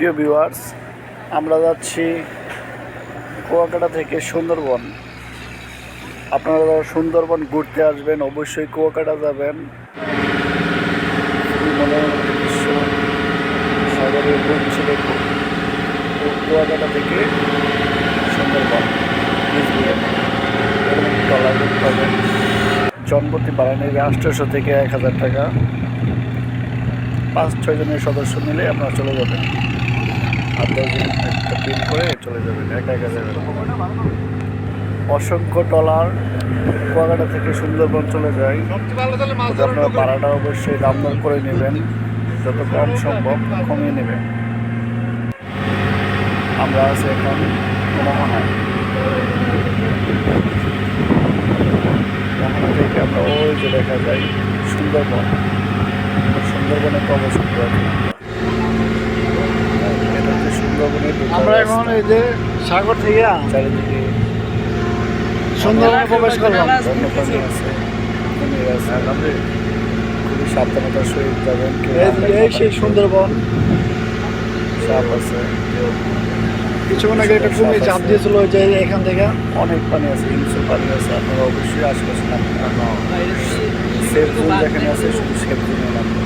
প্রিয় ভিউয়ার্স আমরা যাচ্ছি কুয়াকাটা থেকে সুন্দরবন। আপনারা সুন্দরবন ঘুরতে আসবেন, অবশ্যই কুয়াকাটা যাবেন। ছেড়ে কু- কু- কুয়াকাটা থেকে সুন্দরবন। করতে হবে জনপ্রতি বাড়ানো থেকে এক হাজার টাকা। পাঁচ ছয় জনের সদস্য মিলে আপনারা চলে যাবেন অসংখ্য টলার কুয়াকাটা থেকে সুন্দরবন চলে যায়। আপনারা ভাড়াটা অবশ্যই দাম দর করে নেবেন। যত কম সম্ভব কমিয়ে নেবেন। আমরা আছি এখন থেকে আমরা ওই দেখা যায় সুন্দরবন। সুন্দরবনে প্রবেশ করতে পারি এটা হচ্ছে সুন্দরবনের ভিতরে আমরা এখন এই যে সাগর থেকে চারিদিকে সুন্দরবনে প্রবেশ করলাম। খুবই সাবধানতার সহিত যাবেন। এই সেই সুন্দরবন। সাপ আছে কিছুক্ষণ আগে একটা চাপ দিয়েছিল যে এখান থেকে। অনেক পানি আছে হিংস্র পানি আছে। আপনারা অবশ্যই আশেপাশে নামবেন সেফ জোন যেখানে আছে শুধু সেফ জোনে নামবেন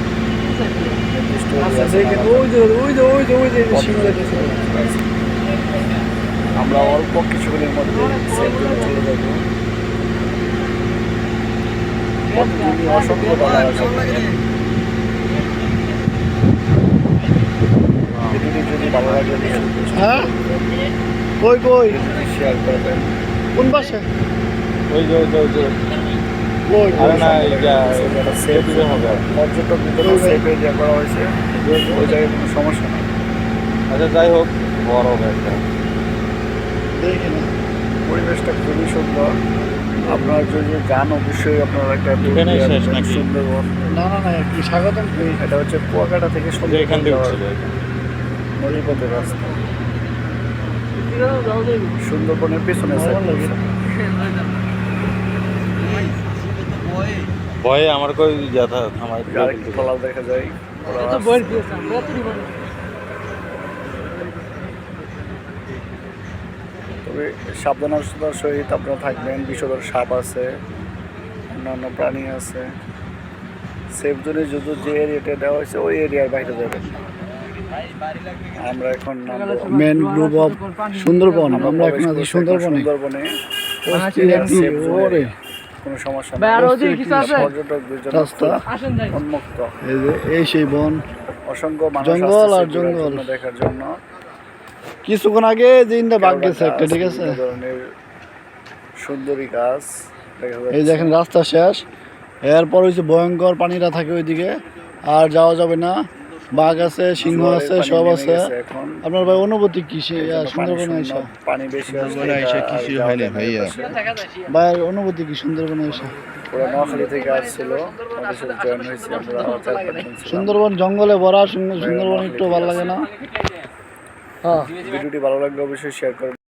আছে ওই যে ওই যে ওই যে ওই যে আমরা অল্প কিছুদিনের মধ্যে সেফ জোনে চলে যাব। অসংখ্য ডলার আছে। যদি ভালো লাগে হ্যাঁ? কই কই শেয়ার করবেন কোন পাশে ওই যে ওই যে ওই যে। কই আরে সেফ জন্য এরিয়া করা হয়েছে ওই জায়গায় কোনো সমস্যা নেই। আচ্ছা যাই হোক বড় একটা দেখি না পরিবেশটা খুবই সুন্দর। আপনার যদি গান অবশ্যই আপনারা একটা? সুন্দরবন। না না না কি স্বাগতম। এটা হচ্ছে কুয়াকাটা থেকে এখান থেকে নদীপথের রাস্তা। সুন্দরবনের পিছনে। ভয়ে? আমার কই যাতা আমার আরেকটি দেখা যায়। তবে সাবধানতার সহিত আপনারা থাকবেন বিষধর সাপ আছে অন্যান্য প্রাণী আছে। সেফ জোনে যদি যে এরিয়াটা দেওয়া হয়েছে ওই এরিয়ার বাইরে যাবেন। আমরা এখন মেন গ্রুপ অফ সুন্দরবন। আমরা এখন আছি সুন্দরবনে। সুন্দরবনে। কোনো সমস্যা নেই। পর্যটকদের জন্য উন্মুক্ত। এই সেই বন। অসংখ্য জঙ্গল আর জঙ্গল। দেখার জন্য। কিছুক্ষণ আগে দিনটা বাঘ গেছে একটা ঠিক আছে? সুন্দরী গাছ এই। দেখেন রাস্তা শেষ। এরপর হচ্ছে ভয়ঙ্কর পানিরা থাকে ওইদিকে। আর যাওয়া যাবে না। বাঘ আছে সিংহ আছে সব আছে। আপনার ভাই অনুভূতি কি সুন্দরবনে পানি বেশি না ভাইয়া। ভাইয়ের অনুভূতি কি সুন্দরবনে ছিলাম। সুন্দরবন জঙ্গলে ভরা সুন্দর- সুন্দরবন একটু ভালো লাগে না? হ্যাঁ। ভিডিওটি ভালো লাগলে অবশ্যই শেয়ার করবেন।